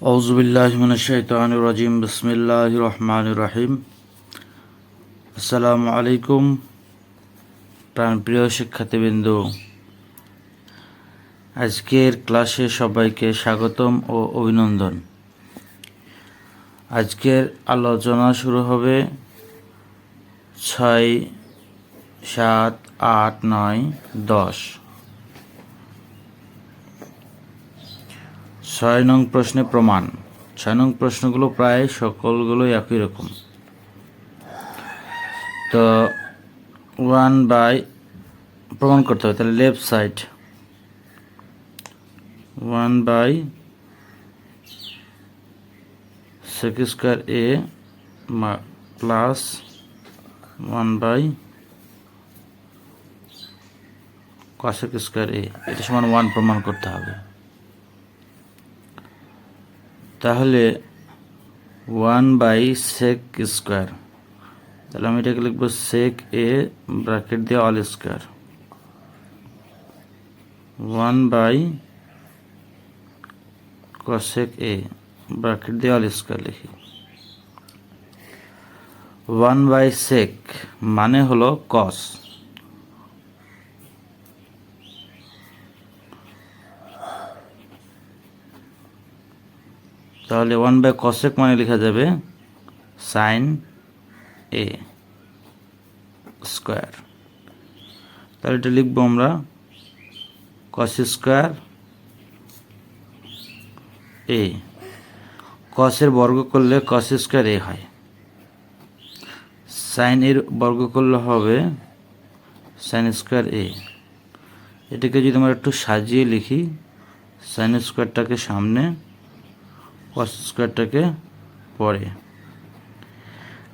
আউজবিল্লাহমিনশাইতানুরাজিম বিসমিল্লাহ রহমান রাহিম। আসসালামু আলাইকুম, প্রাণপ্রিয় শিক্ষার্থীবৃন্দ। আজকের ক্লাসে সবাইকে স্বাগতম ও অভিনন্দন। আজকের আলোচনা শুরু হবে ছয়, সাত, আট, নয়, দশ। ছয় নং প্রশ্নে প্রমাণ। ছয় নং প্রশ্নগুলো প্রায় সকলগুলোই একই রকম। তো ওয়ান বাই প্রমাণ করতে হবে, তাহলে left side one by sec square A plus one by cosec square A এটা সমান ওয়ান প্রমাণ করতে হবে। তাহলে ওয়ান বাই সেক স্কোয়ার তাহলে আমি এটাকে লিখব সেক এ ব্র্যাকেট দিয়ে all square one by cosec A bracket দিয়ে অল স্কোয়ার লিখি। ওয়ান বাই সেক মানে হলো কস তাহলে ওয়ান বাই কসেক মানে লেখা যাবে সাইন এ স্কোয়ার তাহলে এটা লিখব আমরা কস স্কোয়ার এ কসের বর্গ করলে কস স্কোয়ার এ হয়। সাইন এর বর্গ করলে হবে সাইন স্কোয়ার এ এটাকে যদি আমরা একটু সাজিয়ে লিখি সাইন স্কোয়ারটাকে সামনে কস স্কোয়ারটাকে পরে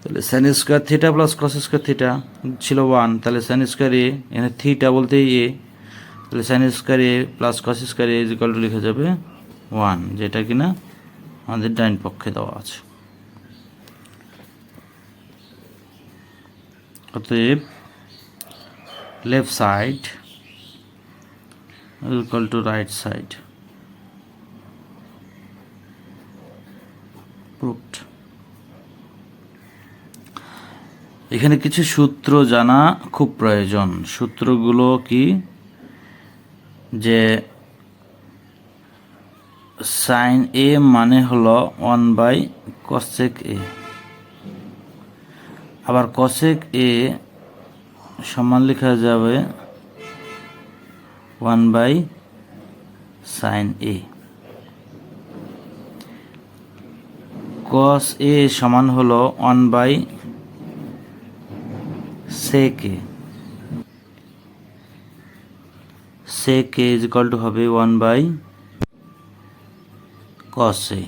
তাহলে sine square theta plus cos square theta ছিল ওয়ান তাহলে সাইন স্কোয়ার এ, এখানে থিটা বলতে এ, তাহলে sine square A plus cos square A equal to লিখে যাবে ওয়ান যেটা কিনা আমাদের ডাইন পক্ষে দেওয়া আছে। অতএব left side equal to right side proved এখানে কিছু সূত্র জানা খুব প্রয়োজন। সূত্রগুলো কি? যে সাইন এ মানে হলো ওয়ান বাই কসেক এ আবার কসেক এ সমান লেখা যাবে one by sine A cos A সমান হলো one by sec sec is equal to হবে ওয়ান বাই কস এ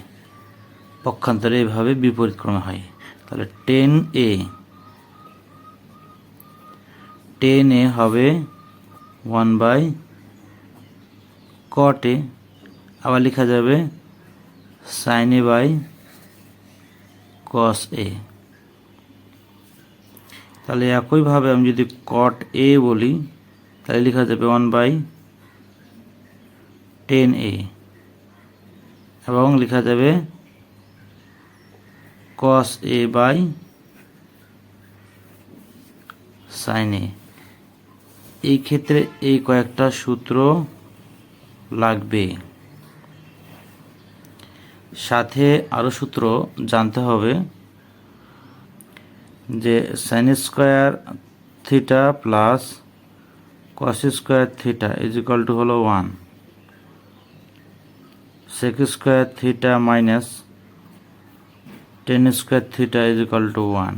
পক্ষান্তরে এভাবে বিপরীত ক্রমে হয়। তাহলে টেন এ টেন এ হবে ওয়ান বাই কট আবার লেখা যাবে সাইন বাই কস এ তাহলে একইভাবে আমি যদি কট এ বলি, তাহলে লেখা যাবে ওয়ান বাই টেন এ এবং লেখা যাবে কস এ বাই সাইন এ এই ক্ষেত্রে এই কয়েকটা সূত্র লাগবে। সাথে আরও সূত্র জানতে হবে যে sine square theta plus cos square theta is equal to হলো one sec square theta minus tan square theta is equal to one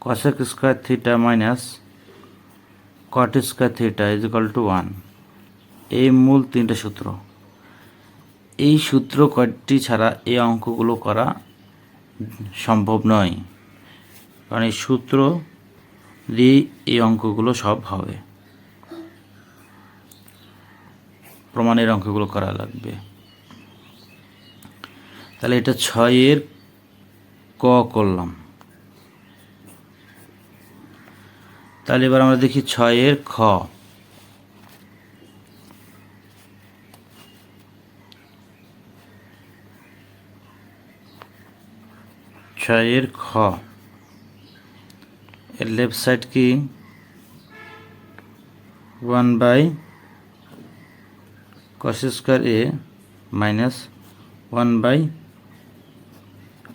cosec square theta minus cot square theta is equal to one এই মূল তিনটে সূত্র। এই সূত্র কয়টি ছাড়া এই অঙ্কগুলো করা সম্ভব নয়। কারণ এই সূত্র দিয়ে এই অঙ্কগুলো সব হবে। প্রমাণের অঙ্কগুলো করা লাগবে। তাহলে এটা ছয়ের ক করলাম। তাহলে এবার আমরা দেখি ছয়ের খ। ছয়ের খ। এর লেফট সাইড কি? One by cos square A minus one by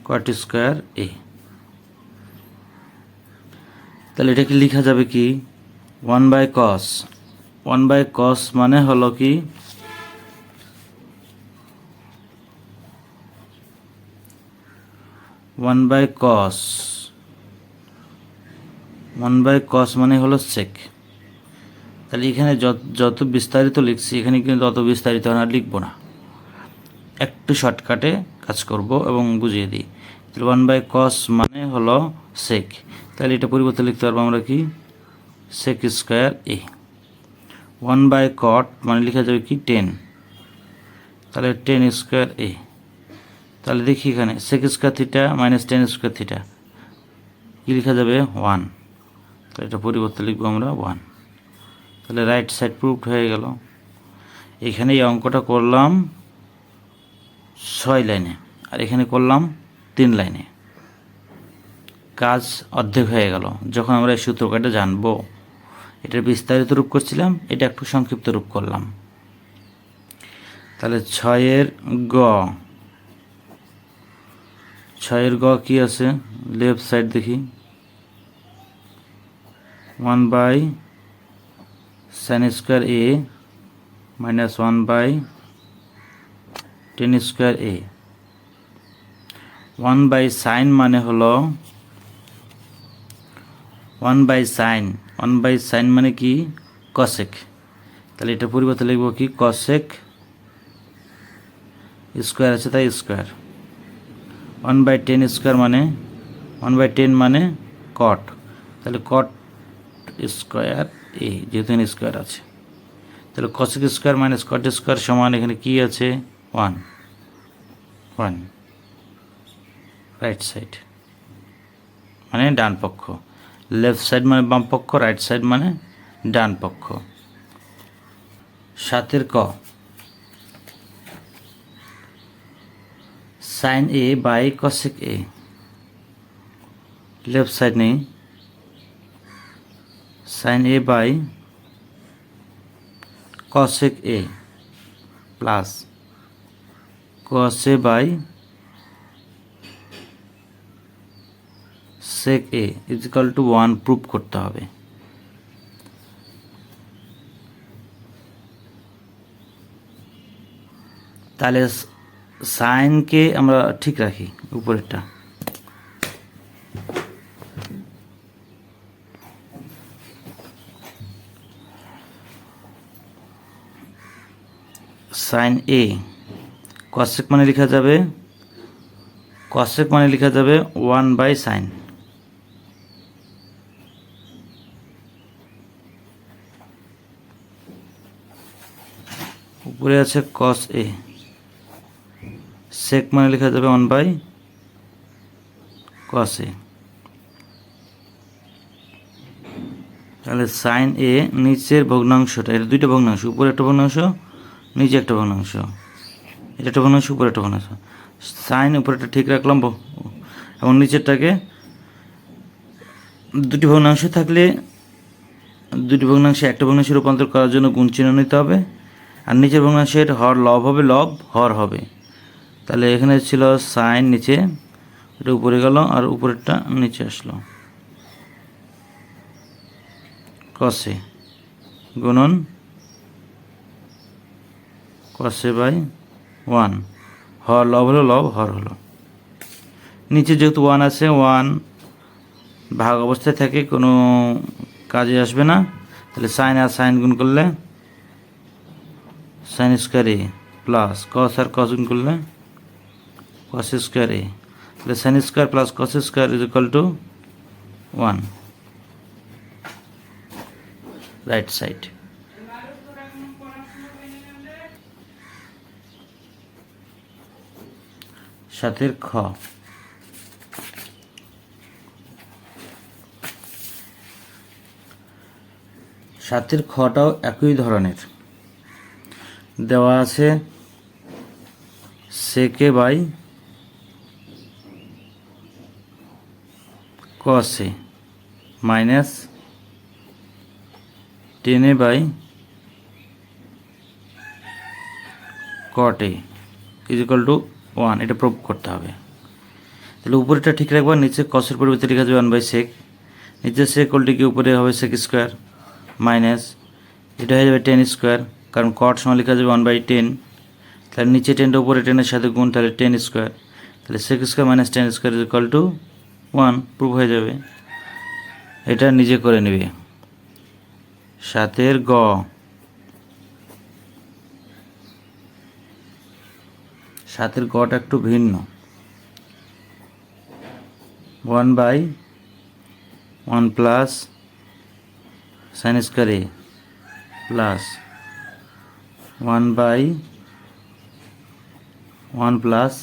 cot square A তাহলে এটাকে লেখা যাবে কি? One by cos one by cos মানে হলো কি? One by cos one by cos মানে হলো সেক তাহলে এখানে যত যত বিস্তারিত লিখছি, এখানে কিন্তু অত বিস্তারিত না লিখব না। একটু শর্টকাটে কাজ করব এবং বুঝিয়ে দিই। তাহলে ওয়ান বাই কস মানে হলো সেক তাহলে এটা পরিবর্তে লিখতে পারব আমরা কি? Sec square A one by cot মানে লেখা যাবে কি? টেন তাহলে টেন স্কোয়ার এ তাহলে দেখি এখানে sec square theta minus tan square theta কী লেখা যাবে? ওয়ান তাহলে এটা পরিবর্তে লিখব আমরা ওয়ান তাহলে রাইট সাইড প্রুফড হয়ে গেল। এখানে এই অঙ্কটা করলাম ছয় লাইনে, আর এখানে করলাম তিন লাইনে। কাজ অর্ধেক হয়ে গেল। যখন আমরা এই সূত্রকাটা জানব, এটার বিস্তারিত রূপ করছিলাম, এটা একটু সংক্ষিপ্ত রূপ করলাম। তাহলে ছয়ের গ। ছয়ের গ কি আছে? লেফট সাইড দেখি। One by sine square A minus one by tan square A. One by sine মানে হলো one by sine. One by sine মানে কি? কসেক। তাহলে এটা পরিবর্তে লিখব কি? কসেক স্কোয়ার আছে তাই square. One by tan square মানে ওয়ান বাই টেন মানে কট তাহলে কট স্কোয়ার এ যেহেতু স্কোয়ার আছে। তাহলে cosec square minus cot square সমান এখানে কি আছে? ওয়ান ওয়ান রাইট সাইড মানে ডান পক্ষ। লেফট সাইড মানে বাম পক্ষ রাইট সাইড মানে ডান পক্ষ। সাতের ক। Sine A by cosec A left side নেই sine A by cosec A plus cos by sec A equal to one prove করতে হবে. তাহলে সাইনকে আমরা ঠিক রাখি, উপরেরটা। সাইন এ কসেক মানে লেখা যাবে কসেক মানে লেখা যাবে ওয়ান বাই সাইন। উপরে আছে কস এ। সেক মানে লেখা যাবে ওয়ান বাই কস তাহলে সাইন এ নিচের ভগ্নাংশটা, এটা দুইটা ভগ্নাংশ, উপরে একটা ভগ্নাংশ, নিচে একটা ভগ্নাংশ। এটা একটা ভগ্নাংশ, উপরে একটা ভগ্নাংশ। সাইন উপরেটা ঠিক রাখলাম এবং নিচেরটাকে দুটি ভগ্নাংশ থাকলে দুটি ভগ্নাংশে একটা ভগ্নাংশে রূপান্তর করার জন্য গুণ চিহ্ন নিতে হবে। আর নিচের ভগ্নাংশের হর লব হবে, লব হর হবে। তাহলে এখানে ছিল সাইন নিচে, এটা উপরে গেল আর উপরেরটা নিচে আসলো। কসে গুণন কসে বাই ওয়ান হর লব হলো, লব হর হলো। নিচে যেহেতু ওয়ান আছে ওয়ান ভাগ অবস্থায় থাকে কোনো কাজে আসবে না। তাহলে সাইন আর সাইন গুণ করলে সাইন স্কোয়ার প্লাস কস আর কস গুণ করলে কস স্কোয়ার এ তাহলে sine square plus cos square is equal to one right side সাথের খ। সাতের খটাও একই ধরনের। দেওয়া আছে sec by cos minus tan by cot is equal to one এটা প্রুভ করতে হবে। তাহলে উপরেটা ঠিক রাখবা, নিচে কসের পরিবর্তে লেখা যাবে ওয়ান বাই সেক নিচে সেক উল্টিকে উপরে হবে সেক স্কোয়ার মাইনাস এটা হয়ে যাবে টেন স্কোয়ার কারণ কট সময় লেখা যাবে ওয়ান বাই টেন তাহলে নিচে টেনটা উপরে টেনের সাথে গুণ, তাহলে টেন স্কোয়ার তাহলে sec square minus tan square is to one prove হয়ে যাবে। এটা নিজে করে নেবে। সাতের গ। সাতের গটা একটু ভিন্ন। One by one plus sine square plus one by one plus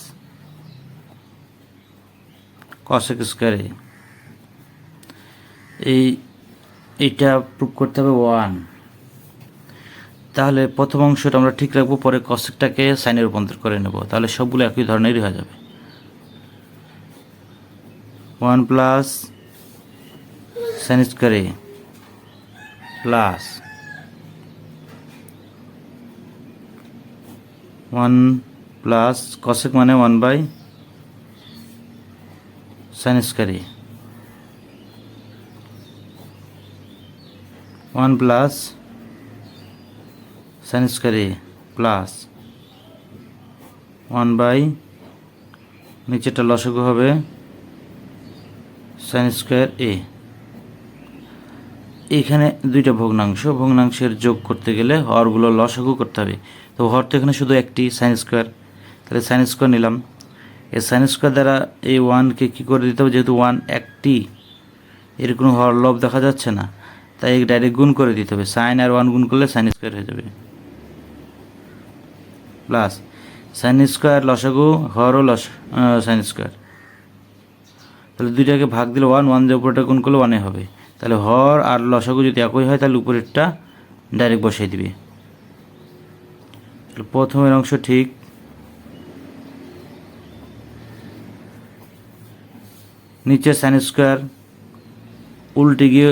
cosec square এই, এইটা প্রুভ করতে হবে ওয়ান তাহলে প্রথম অংশটা আমরা ঠিক রাখব, পরে কসেকটাকে সাইনে রূপান্তর করে নেব। তাহলে সবগুলো একই ধরনেরই হয়ে যাবে। One plus sine square plus one plus cosec মানে one by sine square A one plus sine square A plus one by নিচেটা লসগু হবে সাইন স্কোয়ার এ। এখানে দুইটা ভগ্নাংশ, ভগ্নাংশের যোগ করতে গেলে হরগুলো লসগু করতে হবে। তো হর তো এখানে শুধু একটি সাইন স্কোয়ার তাহলে সাইন স্কোয়ার নিলাম। এই সাইন স্কোয়ার দ্বারা এই ওয়ানকে কী করে দিতে হবে? যেহেতু ওয়ান একটি, এর কোনো হর লব দেখা যাচ্ছে না, তাই ডাইরেক্ট গুণ করে দিতে হবে। সাইন আর ওয়ান গুণ করলে সাইন স্কোয়ার হয়ে যাবে। প্লাস সাইন স্কোয়ার লসাগু হরও লস সাইন স্কোয়ার তাহলে দুইটাকে ভাগ দিলে ওয়ান ওয়ান দিয়ে উপরেটা গুণ করলে ওয়ানে হবে। তাহলে হর আর লসাগু যদি একই হয়, তাহলে উপরেরটা ডাইরেক্ট বসাই দিবে। প্রথমের অংশ ঠিক নিচে সাইন স্কোয়ার উল্টে গিয়ে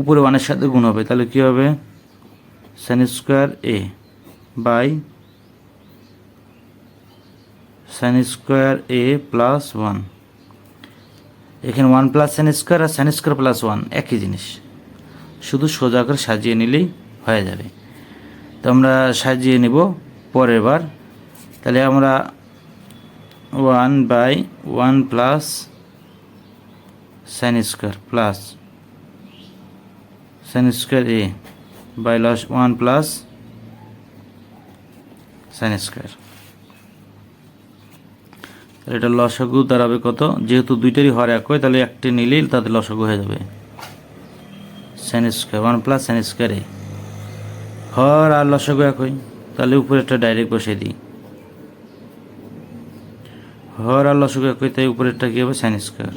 উপরে ওয়ানের সাথে গুণ হবে। তাহলে কী হবে? Sine square A by sine square A plus one এখানে ওয়ান প্লাস সাইন স্কোয়ার আর সাইন স্কোয়ার প্লাস ওয়ান একই জিনিস। শুধু সোজা করে সাজিয়ে নিলেই হয়ে যাবে। তো আমরা সাজিয়ে নিব পরের বার। তাহলে আমরা one by one plus sine square plus sine square A by loss one plus sine square. এটা লসাগু দাঁড়াবে কত? যেহেতু দুইটারই হর এক হয় তাহলে একটি নিলেই তাদের লসাগু হয়ে যাবে। Sine square one plus sine square A. হর আর লসাগু এক হয় তাহলে উপরে একটা ডাইরেক্ট বসিয়ে দিই। হর আর লসাগু এক হয় তাই উপরেরটা কী হবে? Sine square.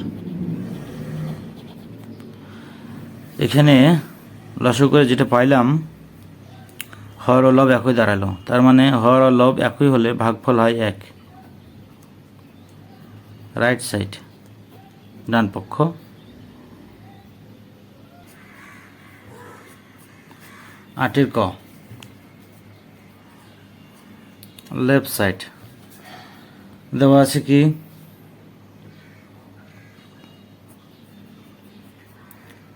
এখানে লসক করে যেটা পাইলাম, হর ও লব একই দাঁড়াল। তার মানে হর ও লব একই হলে ভাগফল হয় এক। রাইট সাইড ডান পক্ষ। আটের ক। লেফট সাইড দেওয়া আছে কি?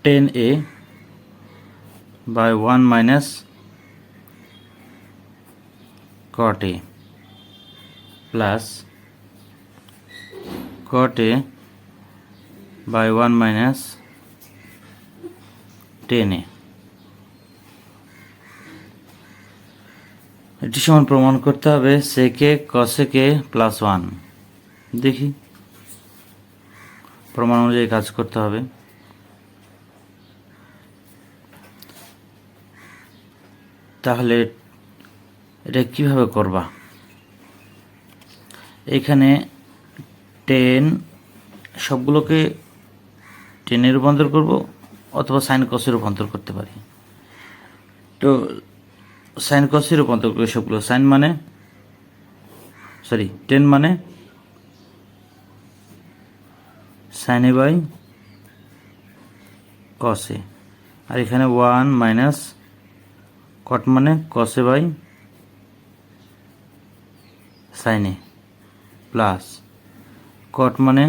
Tan A by 1 minus cot A plus cot A by 1 minus tan A. এটি সমান প্রমাণ করতে হবে সেকে কসেকে প্লাস ওয়ান দেখি। প্রমাণ অনুযায়ী কাজ করতে হবে। তাহলে এটা কীভাবে করবা? এখানে টেন সবগুলোকে টেনে রূপান্তর করব অথবা সাইন কসে রূপান্তর করতে পারি। তো সাইন কসে রূপান্তর করে সবগুলো সাইন মানে? সরি টেন মানে? সাইনে বাই কসে আর এখানে ওয়ান মাইনাস কট মানে কসে বাই সাইনে। প্লাস। কট মানে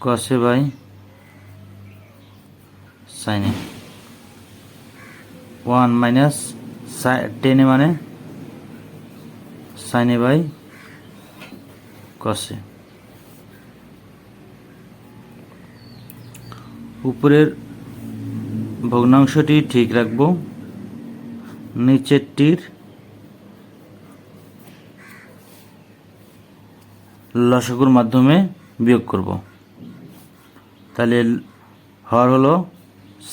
কসে বাই সাইনে। ওয়ান মাইনাস টেনে মানে সাইনে বাই কসে। উপরের ভগ্নাংশটি ঠিক রাখব। নিচেরটির লসগুর মাধ্যমে বিয়োগ করব। তাহলে হর হলো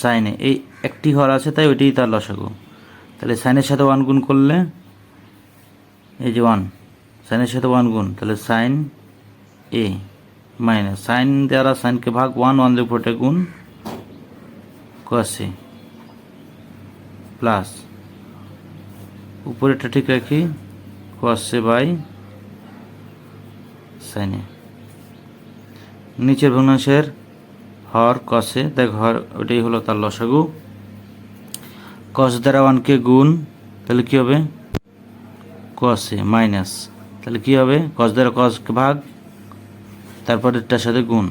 সাইনে এই একটি হর আছে, তাই ওইটাই তার লসাগু। তাহলে সাইনের সাথে ওয়ান গুণ করলে, এই যে ওয়ান সাইনের সাথে ওয়ান গুণ, তাহলে সাইন এ মাইনাস সাইন দ্বারা সাইনকে ভাগ ওয়ান ওয়ান দিয়ে গুণ। কষে প্লাস উপরেরটা ঠিক রাখি কষে বাই সাইনে নিচের ভগ্নাংশের হর কষে দেখ হর ওটাই হলো তার লসাগু। কস দ্বারা ওয়ানকে গুণ, তাহলে কী হবে? কসে মাইনাস তাহলে কী হবে? কস দ্বারা কসকে ভাগ তারপর এটার সাথে গুণ,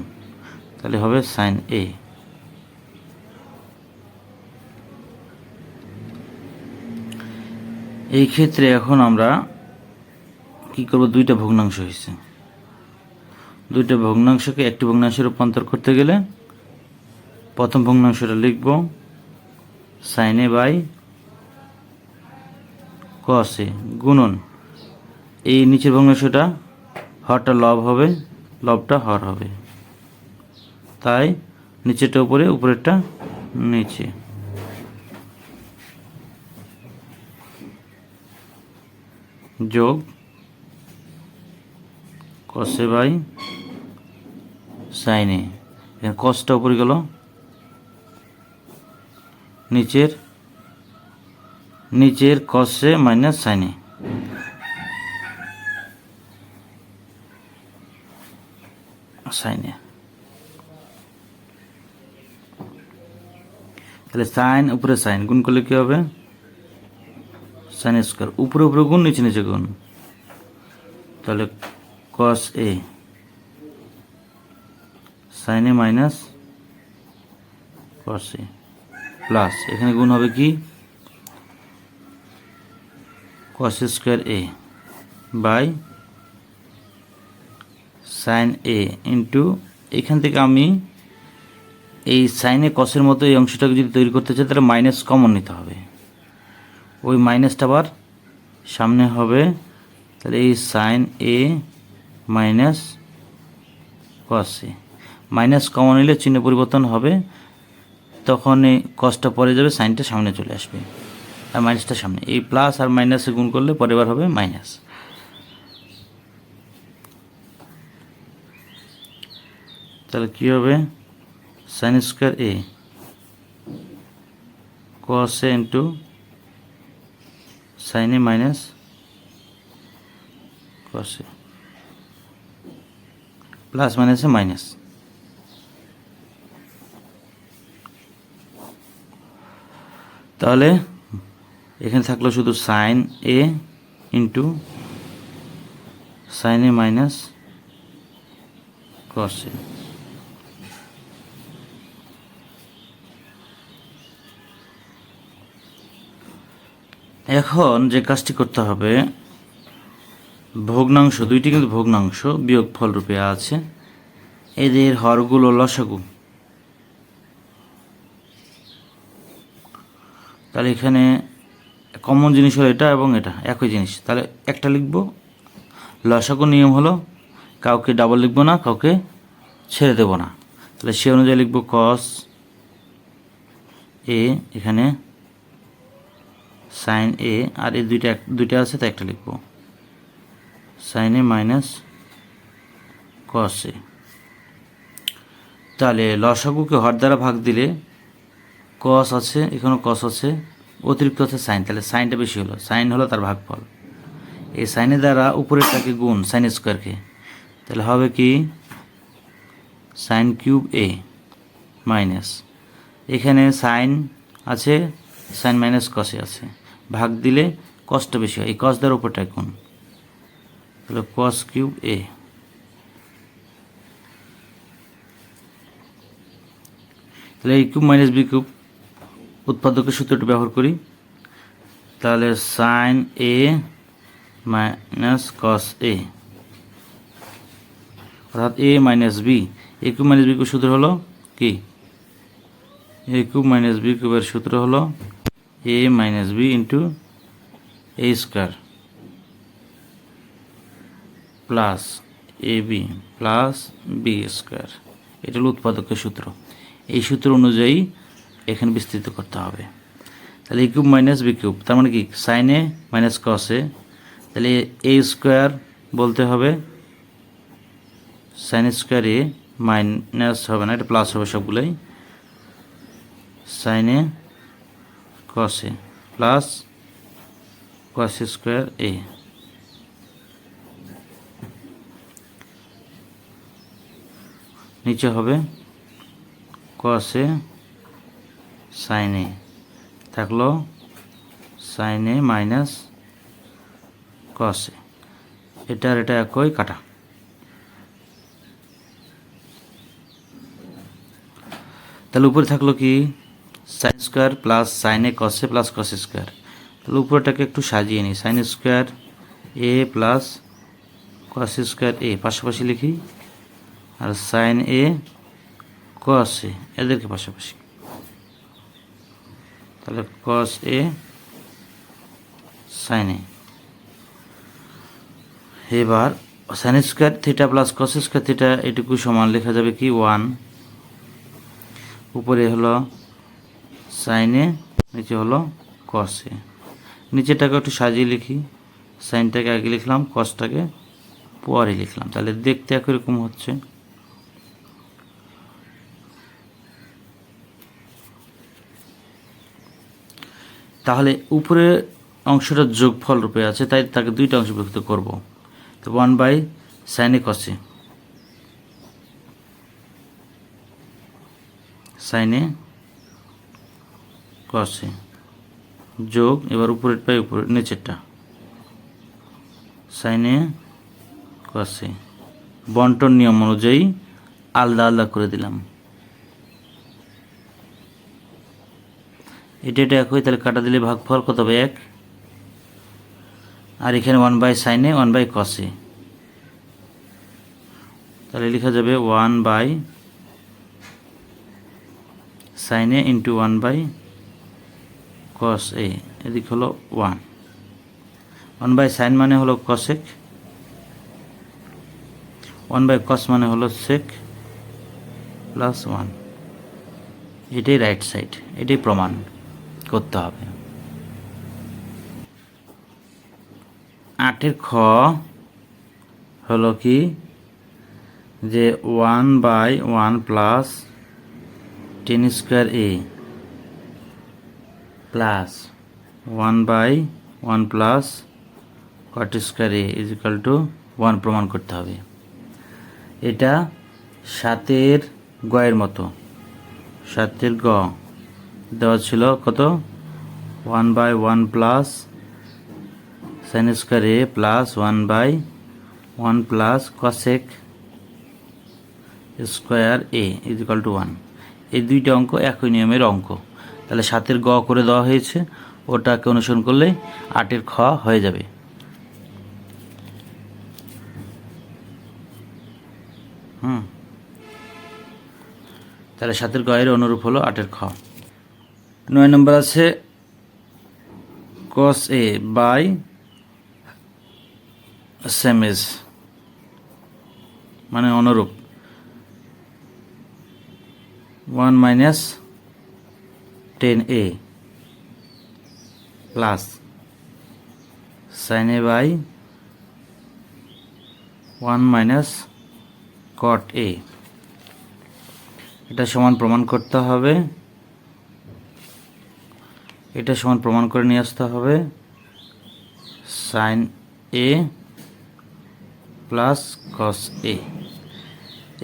তাহলে হবে সাইন এ এই ক্ষেত্রে এখন আমরা কি করব? দুইটা ভগ্নাংশ হয়েছে। দুইটা ভগ্নাংশকে একটি ভগ্নাংশে রূপান্তর করতে গেলে প্রথম ভগ্নাংশটা লিখব সাইনে বাই কসে গুণন। এই নিচের ভগ্নাংশটা হরটা লব হবে, লবটা হর হবে। তাই নিচেরটা উপরে, উপরেরটা নিচে। যোগ কষে বাই সাইনে এখানে কসটা উপরে গেল। নিচের নিচের কষে মাইনাস সাইনে সাইনে তাহলে সাইন উপরে সাইন গুণ করলে কি হবে? সাইন স্কোয়ার উপরে উপরে গুণ, নিচে নিচে গুণ। তাহলে cos A sine A minus cos A plus এখানে গুণ হবে কি? Cos square A by sine A into এখান থেকে আমি এই সাইনে কসের মতো এই অংশটাকে যদি তৈরি করতে চাই, তাহলে মাইনাস কমন নিতে হবে। ওই মাইনাসটা আবার সামনে হবে। তাহলে এই sine A minus cos A minus common নিলে চিহ্ন পরিবর্তন হবে। তখন কসটা পরে যাবে সাইনটা সামনে চলে আসবে। আর মাইনাসটা সামনে। এই প্লাস আর মাইনাসে গুণ করলে পরের হবে মাইনাস তাহলে কী হবে? Sine square A cos A into sine A minus A. Plus মাইনাসে মাইনাস। তাহলে এখানে থাকল শুধু sine A into sine A minus cos এখন যে কাজটি করতে হবে, ভগ্নাংশ, দুইটি কিন্তু ভগ্নাংশ বিয়োগ ফল রূপে আছে। এদের হরগুলো লসাগু। তাহলে এখানে কমন জিনিস হলো এটা এবং এটা, একই জিনিস। তাহলে একটা লিখব, লসাগু নিয়ম হলো কাউকে ডাবল লিখব না, কাউকে ছেড়ে দেবো না। তাহলে সে অনুযায়ী লিখব কস এ এখানে সাইন এ আর এই দুইটা দুইটা আছে, তাই একটা লিখব। সাইন এ মাইনাস কস এ তাহলে লসাগুকে হর দ্বারা ভাগ দিলে কস আছে, এখানেও কস আছে, অতিরিক্ত আছে সাইন তাহলে সাইনটা বেশি হলো। সাইন হলো তার ভাগফল। এই সাইনের দ্বারা উপরেরটাকে গুণ সাইন স্কোয়ারকে তাহলে হবে কি? সাইন কিউব এ মাইনাস এখানে সাইন আছে সাইন মাইনাস কসে আছে। ভাগ দিলে কষ্ট বেশি হয়। এই কস দেওয়ার উপরটা কোন তাহলে কস কিউব এ তাহলে এই কিউব মাইনাস বি কিউব উৎপাদকের সূত্রটা ব্যবহার করি। তাহলে sign A minus cos A অর্থাৎ A minus B A cube minus B cube সূত্র হলো কি? এ কিউব মাইনাস বি কিউবের সূত্র হলো A minus B into A square plus A B plus B square এটা হলো উৎপাদকের সূত্র। এই সূত্র অনুযায়ী এখানে বিস্তৃত করতে হবে। তাহলে A cube minus B cube তার মানে কি? সাইনে মাইনাস কসে তাহলে এ স্কোয়ার বলতে হবে সাইন স্কোয়ার এ মাইনাস হবে না, এটা প্লাস হবে সবগুলোই। সাইনে কসে প্লাস কস স্কোয়ার এ নিচে হবে কসে সাইনে থাকল সাইনে মাইনাস কসে এটার এটা একই কাটা। তাহলে উপরে থাকল কি? সাইন স্কোয়ার প্লাস সাইনে কসে প্লাস কস স্কোয়ার তাহলে উপরটাকে একটু সাজিয়ে নিই। Sine square A plus cos square A পাশাপাশি লিখি। আর সাইন এ কস এ এদেরকে পাশাপাশি। তাহলে কস এ সাইন এ এবার sine square theta plus cos square theta এটুকু সমান লেখা যাবে কি? ওয়ান উপরে হলো সাইনে নিচে হলো কসে নিচেটাকে একটু সাজিয়ে লিখি। সাইনটাকে আগে লিখলাম কসটাকে পরে লিখলাম। তাহলে দেখতে একরকম হচ্ছে। তাহলে উপরে অংশটা যোগফল রূপে আছে, তাই তাকে দুইটা অংশ বিভক্ত করব। তো ওয়ান বাই সাইনে কসে সাইনে কসে যোগ, এবার উপরের পাই উপরে, নিচেরটা। সাইনে কসে বন্টন নিয়ম অনুযায়ী আলাদা আলাদা করে দিলাম। এটা এটা একই তাহলে কাটা দিলে ভাগফল কত হবে? এক। আর এখানে one by sine one by cos তাহলে লেখা যাবে one by sine into one by cos A এদিক হলো ওয়ান ওয়ান বাই সাইন মানে হলো কসেক ওয়ান বাই কস মানে হলো সেক প্লাস ওয়ান এটাই রাইট সাইড এটাই প্রমাণ করতে হবে। আটের খ হলো কি? যে one by one plus tan square A plus one by one plus cot square is equal to one প্রমাণ করতে হবে। এটা সাতের গয়ের মতো। সাতের গ দেওয়া ছিল কত? One by one plus sine square plus one by one plus cosec square A is equal to one এই দুইটা অঙ্ক একই নিয়মের অঙ্ক। তাহলে সাতের গ করে দেওয়া হয়েছে, ওটাকে অনুসরণ করলে আটের খ হয়ে যাবে। হুম। তাহলে সাতের গয়ের অনুরূপ হলো আটের খ। নয় নম্বর আছে কস এ বাই সেমেজ মানে অনুরূপ। One minus tan A plus sine A by one minus cot A এটা সমান প্রমাণ করতে হবে। এটা সমান প্রমাণ করে নিয়ে আসতে হবে। সাইন এ প্লাস কস এ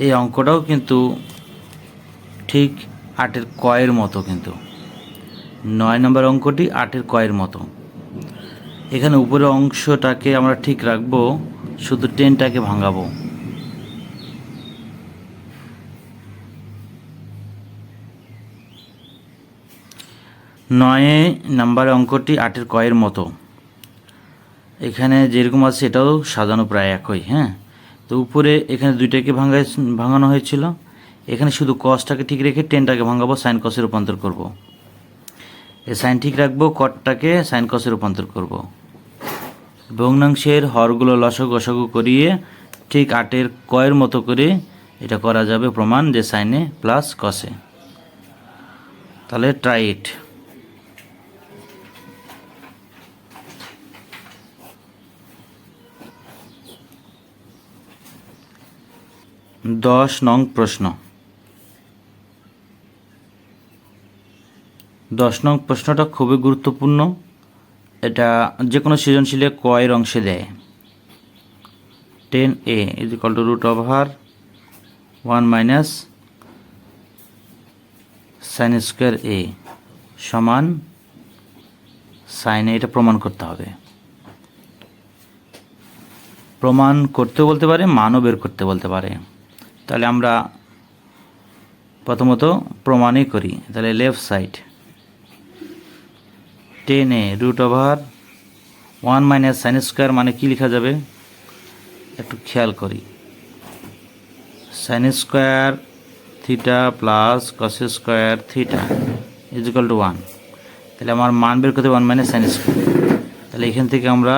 এই অঙ্কটাও কিন্তু ঠিক আটের কয়ের মতো কিন্তু। নয় নম্বর অঙ্কটি আটের কয়ের মতো। এখানে উপরের অংশটাকে আমরা ঠিক রাখব, শুধু টেনটাকে ভাঙাবো। নয়ে নাম্বার অঙ্কটি আটের কয়ের মতো। এখানে যেরকম আছে এটাও সাজানো প্রায় একই হ্যাঁ? তো উপরে এখানে দুইটাকে ভাঙাই ভাঙানো হয়েছিল। এখানে শুধু কসটাকে ঠিক রেখে টেনটাকে ভাঙাবো সাইন কসে রূপান্তর করব। এই সাইন ঠিক রাখব, কটটাকে সাইন কসে রূপান্তর করব। ভগ্নাংশের হরগুলো লসক গসগু করিয়ে ঠিক আটের কয়ের মতো করে এটা করা যাবে প্রমাণ যে সাইনে প্লাস কসে। তাহলে ট্রাই দশ নং প্রশ্ন। দশ নং প্রশ্নটা খুবই গুরুত্বপূর্ণ। এটা যে কোনো সৃজনশীলে কয়ের অংশে দেয়। Tan A is equal to root over one minus sine square A সমান সাইনে এটা প্রমাণ করতে হবে। প্রমাণ করতে বলতে পারে, মানও বের করতে বলতে পারে। তাহলে আমরা প্রথমত প্রমাণই করি। তাহলে left side tan root over one minus sine square মানে কি লেখা যাবে? একটু খেয়াল করি। Sine square theta plus cos square theta equal to one তাহলে আমার মান বের করতে ওয়ান মাইনাস সাইন স্কোয়ার তাহলে এখান থেকে আমরা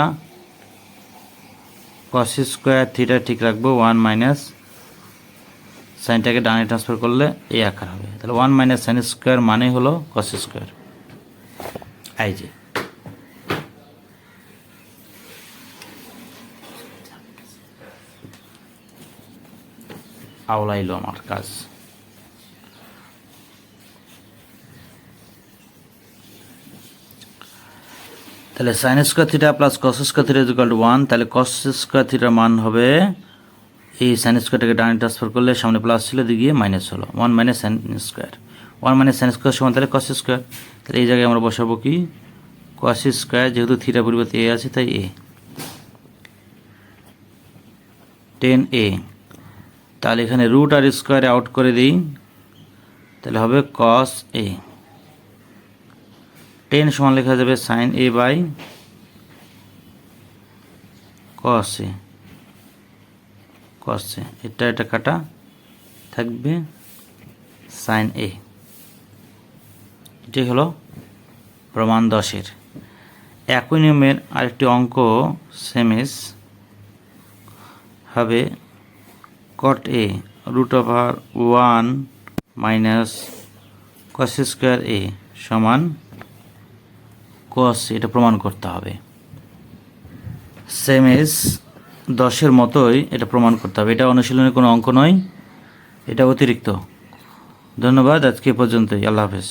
কস স্কোয়ার থিটা ঠিক রাখব ওয়ান মাইনাস সাইনটাকে ডানে ট্রান্সফার করলে এই আকার হবে। তাহলে ওয়ান মাইনাস সাইন স্কোয়ার মানে হলো কস স্কোয়ার এই যে। আওলাইলো আমার কাজ। তাহলে sine square theta plus cos square theta equal to one তাহলে কস স্কোয়ার থিটার মান হবে এই সাইন স্কোয়ারটাকে ডানে ট্রান্সফার করলে সামনে প্লাস ছিল দিকে মাইনাস হলো। One minus sine square one minus sine square সমান তাহলে কস স্কোয়ার তাহলে এই জায়গায় আমরা বসাবো কি? কস স্কোয়ার যেহেতু থিটা পরিবর্তে এ আছে, তাই এ টেন এ তাহলে এখানে রুট আর স্কোয়ারে আউট করে দিই। তাহলে হবে কস এ টেন সমান লেখা যাবে sign A by cos A cos এ এটা এটা কাটা থাকবে সাইন এ এটাই হলো প্রমাণ দশের। একই নিয়মের আরেকটি অঙ্ক সেমেস হবে cot A root over one minus cos square A সমান কস এটা প্রমাণ করতে হবে। সেম দশের মতোই এটা প্রমাণ করতে হবে। এটা অনুশীলনের কোনো অঙ্ক নয়, এটা অতিরিক্ত। ধন্যবাদ, আজকে পর্যন্তই। আল্লাহ হাফেজ।